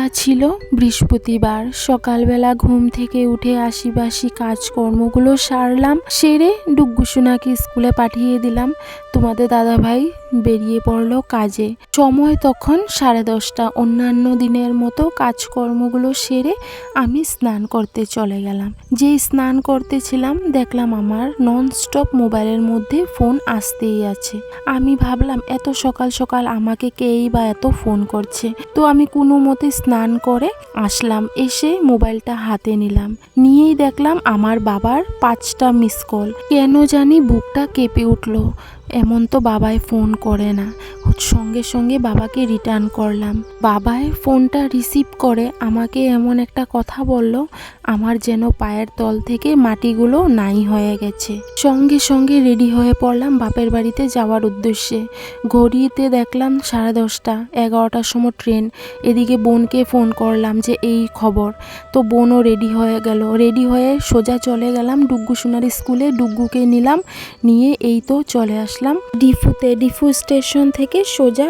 দিনটা ছিল। বৃহস্পতিবার সকালবেলা ঘুম থেকে উঠে আশিবাসি কাজকর্মগুলো সারলাম, সেরে ডুগ্গুসোনাকে স্কুলে পাঠিয়ে দিলাম। তোমাদের দাদাভাই বেরিয়ে পড়ল কাজে। সময় তখন সাড়ে দশটা। অন্যান্য দিনের মতো কাজকর্মগুলো সেরে আমি স্নান করতে চলে গেলাম। যেই স্নান করতেছিলাম, দেখলাম আমার নন স্টপ মোবাইলের মধ্যে ফোন আসতেই আছে। আমি ভাবলাম, এত সকাল সকাল আমাকে কেই বা এত ফোন করছে? তো আমি কোনো মতে স্নান করে আসলাম, এসে মোবাইলটা হাতে নিলাম। নিয়েই দেখলাম আমার বাবার পাঁচটা মিস কল। কেন জানি বুকটা কেঁপে উঠল। এমন তো বাবাই ফোন করে না। সঙ্গে সঙ্গে বাবাকে রিটার্ন করলাম। বাবাই ফোনটা রিসিভ করে, আমাকে এমন একটা কথা বলল, আমার যেন পায়ের তল থেকে মাটিগুলো নাই হয়ে গেছে। সঙ্গে সঙ্গে রেডি হয়ে পড়লাম বাপের বাড়িতে যাওয়ার উদ্দেশ্যে। ঘড়িতে দেখলাম সাড়ে দশটা, এগারোটার সময় ট্রেন এদিকে বোনকে ফোন করলাম যে, এই খবর। তো বোনও রেডি হয়ে গেল। রেডি হয়ে সোজা চলে গেলাম ডুগ্গু সোনার স্কুলে। ডুগ্গুকে নিলাম, নিয়ে এই তো চলে আসলাম ডিফুতে। ডিফু স্টেশন থেকে সোজা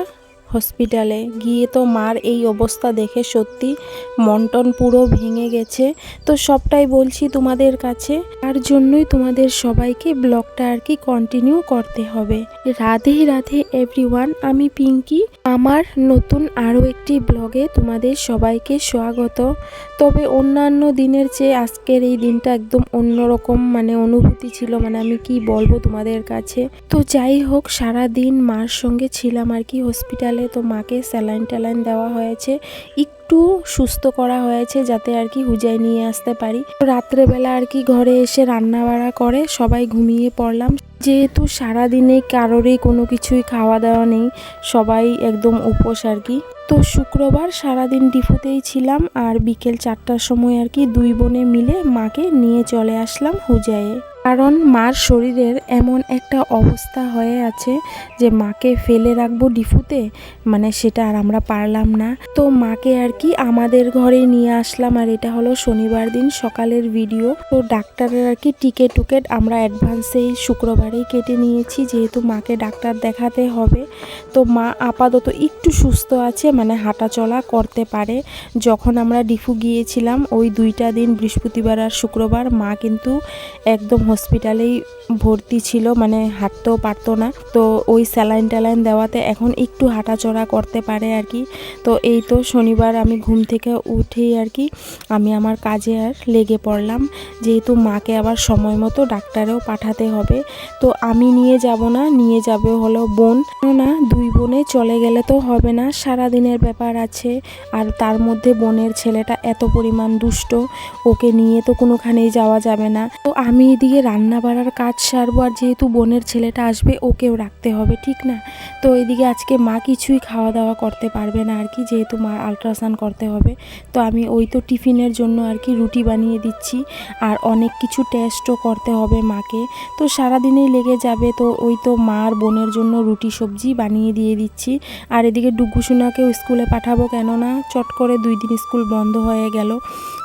হসপিটালে। গিয়ে তো মার এই অবস্থা দেখে সত্যি মন্টন পুরো ভেঙে গেছে। তো সবটাই বলছি তোমাদের কাছে। তার জন্যই তোমাদের সবাইকে ব্লগটা আর কি কন্টিনিউ করতে হবে। রাধে রাধে এভরিওয়ান আমি পিঙ্কি। আমার নতুন আরও একটি ব্লগে তোমাদের সবাইকে স্বাগত। তবে অন্যান্য দিনের চেয়ে আজকের এই দিনটা একদম অন্যরকম মানে অনুভূতি ছিল মানে আমি কি বলব তোমাদের কাছে। তো যাই হোক সারা দিন মার সঙ্গে ছিলাম আর কি হসপিটালে তো মাকে স্যালাইন ট্যালাইন দেওয়া হয়েছে। একটু সুস্থ করা হয়েছে যাতে আর কি হুজাই নিয়ে আসতে পারি। রাত্রেবেলা আর কি ঘরে এসে রান্না বাড়া করে, সবাই ঘুমিয়ে পড়লাম। যেহেতু সারাদিনে কারোরই কোনো কিছুই খাওয়া দাওয়া নেই, সবাই একদম উপোস আর কি। তো শুক্রবার সারাদিন ডিফুতেই ছিলাম আর বিকেল চারটার সময় আর কি দুই বোনে মিলে মাকে নিয়ে চলে আসলাম হুজায়ে। কারণ মার শরীরের এমন একটা অবস্থা হয়ে আছে যে মাকে ফেলে রাখব ডিফুতে মানে সেটা আর আমরা পারলাম না। তো মাকে আর কি আমাদের ঘরে নিয়ে আসলাম আর এটা হলো শনিবার দিন সকালের ভিডিও তো ডাক্তারের আর কি টিকেট টুকেট আমরা অ্যাডভান্সেই শুক্রবারেই কেটে নিয়েছি, যেহেতু মাকে ডাক্তার দেখাতে হবে। তো মা আপাতত একটু সুস্থ আছে মানে হাঁটা চলা করতে পারে। যখন আমরা ডিফু গিয়েছিলাম, ওই দুইটা দিন, বৃহস্পতিবার আর শুক্রবার, মা কিন্তু একদম হসপিটালেই ভর্তি ছিল মানে হাঁটতেও পারতো না। তো ওই স্যালাইন ট্যালাইন দেওয়াতে এখন একটু হাঁটাচড়া করতে পারে আর কি। তো এই তো শনিবার আমি ঘুম থেকে উঠেই আর কি আমি আমার কাজে আর লেগে পড়লাম। যেহেতু মাকে আবার সময় মতো ডাক্তারেও পাঠাতে হবে। তো আমি নিয়ে যাব না, নিয়ে যাবে হলো বোন। না দুই বোনে চলে গেলে তো হবে না সারা দিনের ব্যাপার আছে। আর তার মধ্যে বোনের ছেলেটা এত পরিমাণ দুষ্ট, ওকে নিয়ে তো কোনোখানেই যাওয়া যাবে না। তো আমি এদিকে রান্না বাড়ার কাজ সারবো আর যেহেতু বোনের ছেলেটা আসবে, ওকেও রাখতে হবে, ঠিক না? তো এদিকে আজকে মা কিছুই খাওয়া দাওয়া করতে পারবে না আর কি যেহেতু মা আলট্রাসাউন্ড করতে হবে। তো আমি ওই তো টিফিনের জন্য আর কি রুটি বানিয়ে দিচ্ছি আর অনেক কিছু টেস্টও করতে হবে মাকে। তো সারাদিনেই লেগে যাবে, তো ওই তো মার বোনের জন্য রুটি সবজি বানিয়ে দিয়ে দিচ্ছি। আর এদিকে ডুগুসোনাকেও স্কুলে পাঠাবো কেননা চট করে দুই দিন স্কুল বন্ধ হয়ে গেল,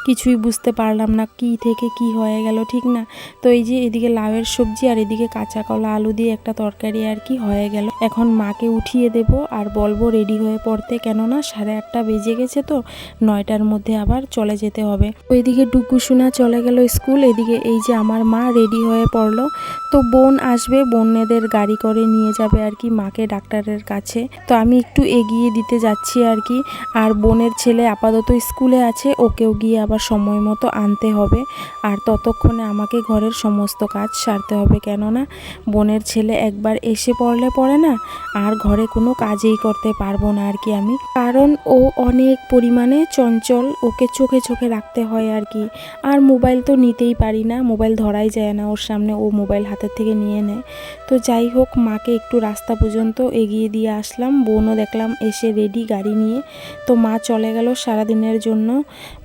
কিছুই বুঝতে পারলাম না কি থেকে কি হয়ে গেল, ঠিক না? তো এই যে এদিকে লাউয়ের সবজি আর এদিকে কাঁচা কলা আলু দিয়ে একটা তরকারি আর কি হয়ে গেল। এখন মাকে উঠিয়ে দেব আর বলব রেডি হয়ে পড়তে, কেননা সাড়ে আটটা বেজে গেছে তো, নয়টার মধ্যে আবার চলে যেতে হবে। ওইদিকে ডুগুসোনা চলে গেল স্কুল, এদিকে এই যে আমার মা রেডি হয়ে পড়ল। তো বোন আসবে বোনেদের গাড়ি করে নিয়ে যাবে আর কি মাকে ডাক্তারের কাছে। তো আমি একটু এগিয়ে দিতে যাচ্ছি আর কি, আর বোনের ছেলে আপাতত স্কুলে আছে, ওকেও গিয়ে আবার সময় মতো আনতে হবে। আর ততক্ষণে আমাকে ঘরের সমস্ত কাজ সারতে হবে কেননা বোনের ছেলে একবার এসে পড়লে পড়ে না, আর ঘরে কোনো কাজেই করতে পারব না আর কি আমি। কারণ ও অনেক পরিমাণে চঞ্চল, ওকে চোখে চোখে রাখতে হয় আর কি। আর মোবাইল তো নিতেই পারি না, মোবাইল ধরাই যায় না ওর সামনে, ও মোবাইল হাতের থেকে নিয়ে নেয়। তো যাই হোক, মাকে একটু রাস্তা পর্যন্ত এগিয়ে দিয়ে আসলাম, বোনও দেখলাম এসে রেডি গাড়ি নিয়ে। তো মা চলে গেল সারাদিনের জন্য,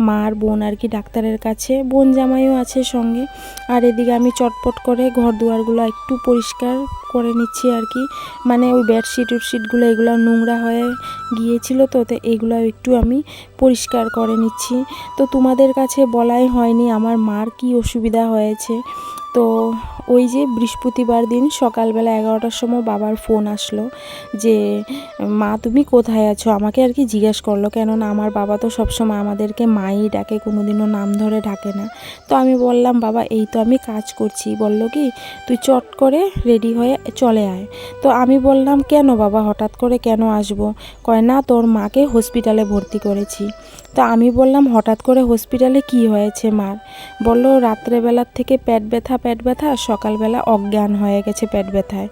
মা আর বোন আর কি ডাক্তারের কাছে বোন জামাইও আছে সঙ্গে। আর এদিকে আমি চটপট করে ঘর দুয়ারগুলো একটু পরিষ্কার করে নিচ্ছি আর কি। মানে ওই বেডশিট উডশিটগুলো এগুলো নোংরা হয়ে গিয়েছিল তো তো এগুলো একটু আমি পরিষ্কার করে নিচ্ছি। তো তোমাদের কাছে বলাই হয়নি আমার মার কি অসুবিধা হয়েছে। তো ওই যে বৃহস্পতিবার দিন সকালবেলা এগারোটার সময় বাবার ফোন আসলো যে, মা, তুমি কোথায় আছো? আমাকে আর কি জিজ্ঞেস করল, কেননা আমার বাবা তো সবসময় আমাদেরকে মাই ডাকে, কোনোদিনও নাম ধরে ডাকে না। তো আমি বললাম, বাবা, এই তো আমি কাজ করছি। বলল কি, তুই চট করে রেডি হয়ে চলে আয়। তো আমি বললাম, কেন বাবা, হঠাৎ করে কেন আসব? কয়, না, তোর মাকে হসপিটালে ভর্তি করেছি। তো আমি বললাম, হঠাৎ করে হসপিটালে কি হয়েছে মার? বলল, রাত্রেবেলার থেকে পেট ব্যথা পেট ব্যথা সকালবেলা অজ্ঞান হয়ে গেছে পেট ব্যথায়।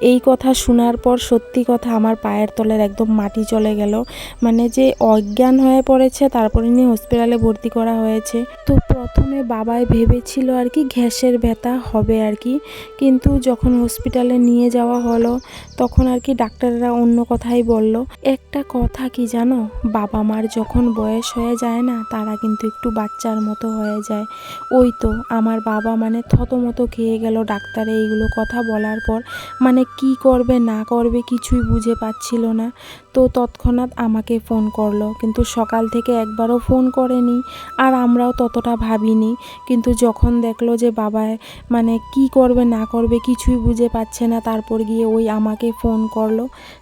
এই কথা শোনার পর সত্যি কথা আমার পায়ের তলের একদম মাটি চলে গেল। মানে যে অজ্ঞান হয়ে পড়েছে, তারপরে নিয়ে হসপিটালে ভর্তি করা হয়েছে। তো প্রথমে বাবাই ভেবেছিল আর কি গ্যাসের ব্যথা হবে আর কি। কিন্তু যখন হসপিটালে নিয়ে যাওয়া হলো, তখন আর কি ডাক্তাররা অন্য কথাই বলল। একটা কথা কি জানো? বাবা মার যখন বয়স হয়ে যায় না, তারা কিন্তু একটু বাচ্চার মতো হয়ে যায়। ওই তো, আমার বাবা মানে থতমতো খেয়ে গেল ডাক্তারে এইগুলো কথা বলার পর। মানে কি করবে, না করবে কিছুই বুঝে পাচ্ছিল না। তো তৎক্ষণাৎ আমাকে ফোন করল, কিন্তু সকাল থেকে একবারও ফোন করেনি। আর আমরাও ততটা ভাবিনি। কিন্তু যখন দেখল যে বাবা মানে কি করবে, না করবে কিছুই বুঝে পাচ্ছে না, তারপর গিয়ে ওই আমাকে ফোন করল।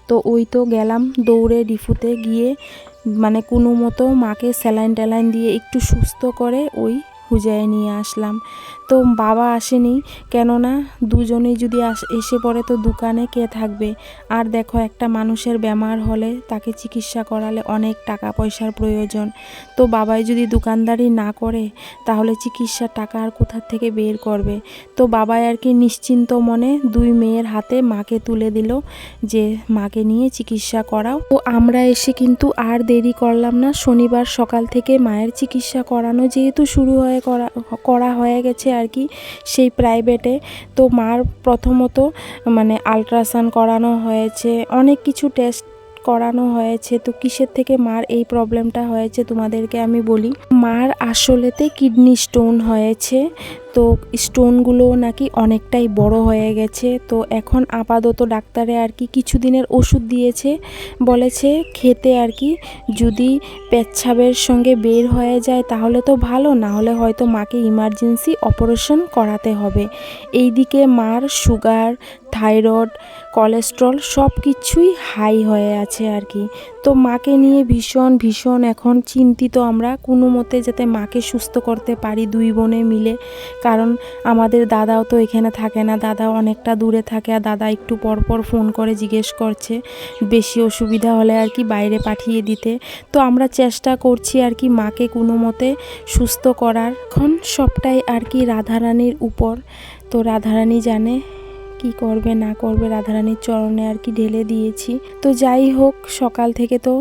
তো ওই তো গেলাম দৌড়ে ডিফুতে গিয়ে মানে কোনো মতো মাকে স্যালাইন ট্যালাইন দিয়ে একটু সুস্থ করে ওই হুজায় নিয়ে আসলাম। তো বাবা আসেনি, কেননা দুজনেই যদি এসে পড়ে তো দোকানে কে থাকবে? আর দেখো একটা মানুষের বেমার হলে তাকে চিকিৎসা করালে অনেক টাকা পয়সার প্রয়োজন। তো বাবাই যদি দোকানদারি না করে, তাহলে চিকিৎসার টাকা আর কোথার থেকে বের করবে? তো বাবাই আর কি নিশ্চিন্ত মনে দুই মেয়ের হাতে মাকে তুলে দিল যে, মাকে নিয়ে চিকিৎসা করাও। তো আমরা এসে কিন্তু আর দেরি করলাম না। শনিবার সকাল থেকে মায়ের চিকিৎসা করানো যেহেতু শুরু হয়ে করা করা হয়ে গেছে আর কি সেই প্রাইভেটে তো মার প্রথমত মানে আলট্রাসাউন্ড করানো হয়েছে, অনেক কিছু টেস্ট করানো হয়েছে, তো কিসের থেকে মার এই প্রবলেমটা হয়েছে তোমাদেরকে আমি বলি? মার আসলেতে কিডনি স্টোন হয়েছে, তো স্টোনগুলো নাকি অনেকটাই বড় হয়ে গেছে, তো এখন আপাতত ডাক্তারে আর কি কিছুদিনের ওষুধ দিয়েছে, বলেছে খেতে আর কি যদি পেচ্ছাবের সঙ্গে বের হয়ে যায় তাহলে তো ভালো না হলে হয়তো মাকে ইমার্জেন্সি অপারেশন করাতে হবে। এইদিকে মার সুগার থাইরয়েড, কোলেস্ট্রল সব কিছুই হাই হয়ে আছে আর কি। তো মাকে নিয়ে ভীষণ ভীষণ এখন চিন্তিত আমরা কোনো মতে যাতে মাকে সুস্থ করতে পারি দুই বোনে মিলে। কারণ আমাদের দাদাও তো এখানে থাকে না দাদা অনেকটা দূরে থাকে আর দাদা একটু পরপর ফোন করে জিজ্ঞেস করছে বেশি অসুবিধা হলে আর কি বাইরে পাঠিয়ে দিতে। তো আমরা চেষ্টা করছি আর কি মাকে কোনো মতে সুস্থ করার। এখন সবটাই আর কি রাধারানীর উপর। তো রাধারানী জানে কি করবে, না করবে, রাধারানীর চরণে আর কি ঢেলে দিয়েছি। তো যাই হোক, সকাল থেকে তো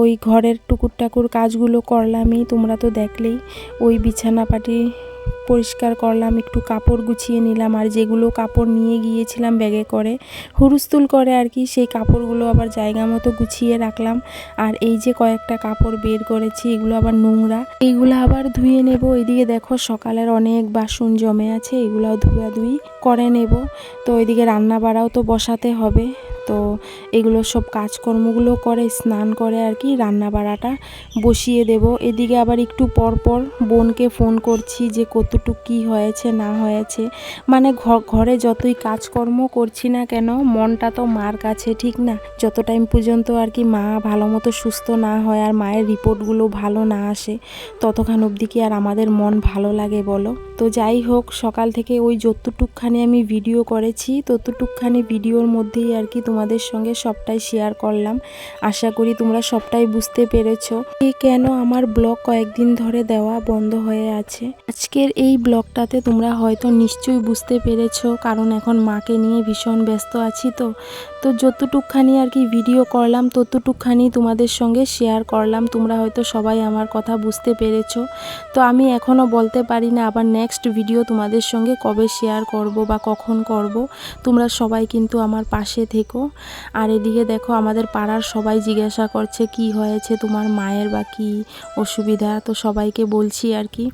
ওই ঘরের টুকুর টাকুর কাজগুলো করলামই, তোমরা তো দেখলেই। ওই বিছানা পাটি পরিষ্কার করলাম, একটু কাপড় গুছিয়ে নিলাম আর যেগুলো কাপড় নিয়ে গিয়েছিলাম ব্যাগে করে, হুরুস্তুল করে আর কি, সেই কাপড়গুলো আবার জায়গা মতো গুছিয়ে রাখলাম। আর এই যে কয়েকটা কাপড় বের করেছি, এগুলো আবার নোংরা। এইগুলো আবার ধুয়ে নেব। এদিকে দেখো সকালের অনেক বাসন জমে আছে, এগুলো ধুয়াধুয়ি করে নেব। তো ওইদিকে রান্না বাড়াও তো বসাতে হবে। তো এগুলো সব কাজকর্মগুলো করে, স্নান করে আর কি রান্না বাড়াটা বসিয়ে দেব। এদিকে আবার একটু পর পর বোনকে ফোন করছি যে কতটুক কী হয়েছে, না হয়েছে। মানে ঘরে যতই কাজকর্ম করছি না কেন, মনটা তো মার কাছে, ঠিক না? যত টাইম পর্যন্ত আর কি মা ভালো মতো সুস্থ না হয় আর মায়ের রিপোর্টগুলো ভালো না আসে ততক্ষণ অবধি কি আর আমাদের মন ভালো লাগে বলো? তো যাই হোক, সকাল থেকে ওই যতটুকখানি আমি ভিডিও করেছি, ততটুকখানি ভিডিওর মধ্যেই আর কি তোমাদের সঙ্গে সবটাই শেয়ার করলাম। আশা করি তোমরা সবটাই বুঝতে পেরেছ। কেন আমার ব্লগ কয়েকদিন ধরে দেওয়া বন্ধ হয়ে আছে। আজকের এই ব্লগটাতে তোমরা হয়তো নিশ্চয়ই বুঝতে পেরেছ, কারণ এখন মাকে নিয়ে ভীষণ ব্যস্ত আছি তো। তো যতটুকখানি আর কি ভিডিও করলাম, ততটুকখানি তোমাদের সঙ্গে শেয়ার করলাম। তোমরা হয়তো সবাই আমার কথা বুঝতে পেরেছ। তো আমি এখনও বলতে পারি না, আবার নেক্সট ভিডিও তোমাদের সঙ্গে কবে শেয়ার করব বা কখন করব, তোমরা সবাই কিন্তু আমার পাশে থেকো। আর এদিকে দেখো, আমাদের পাড়ার সবাই জিজ্ঞাসা করছে কি হয়েছে, তোমার মায়ের বা কী অসুবিধা? তো সবাইকে বলছি আর কি,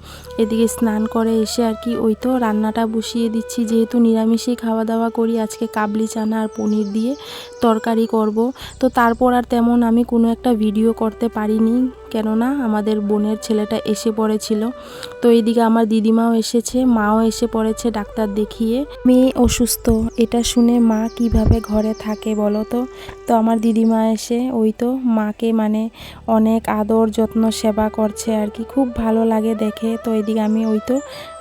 এদিকে স্নান করে এসে আর কি, ওই তো রান্নাটা বসিয়ে দিচ্ছি। যেহেতু নিরামিষেই খাওয়া দাওয়া করি, আজকে কাবলি চানা আর পনির দিয়ে তরকারি করব। তো তারপর আর তেমন আমি কোনো একটা ভিডিও করতে পারিনি। কেননা আমাদের বোনের ছেলেটা এসে পড়েছিল। তো এইদিকে আমার দিদিমাও এসেছে, মাও এসে পড়েছে ডাক্তার দেখিয়ে। মেয়ে অসুস্থ, এটা শুনে মা কীভাবে ঘরে থাকে বলো তো? তো আমার দিদিমা এসে, ওই তো মাকে মানে অনেক আদর, যত্ন, সেবা করছে আর কি, খুব ভালো লাগে দেখে। তো এইদিকে আমি ওই তো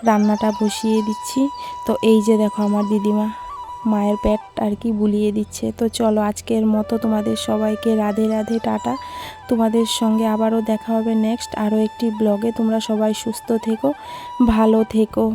রান্নাটা বসিয়ে দিচ্ছি। তো এই যে দেখো আমার দিদিমা। মায়ের পেট আর কি বুলিয়ে দিচ্ছে। তো চলো আজকের মতো তোমাদের সবাইকে রাধে রাধে, টাটা। তোমাদের সঙ্গে আবারও দেখা হবে নেক্সট আরও একটি ব্লগে তোমরা সবাই সুস্থ থেকো, ভালো থেকো।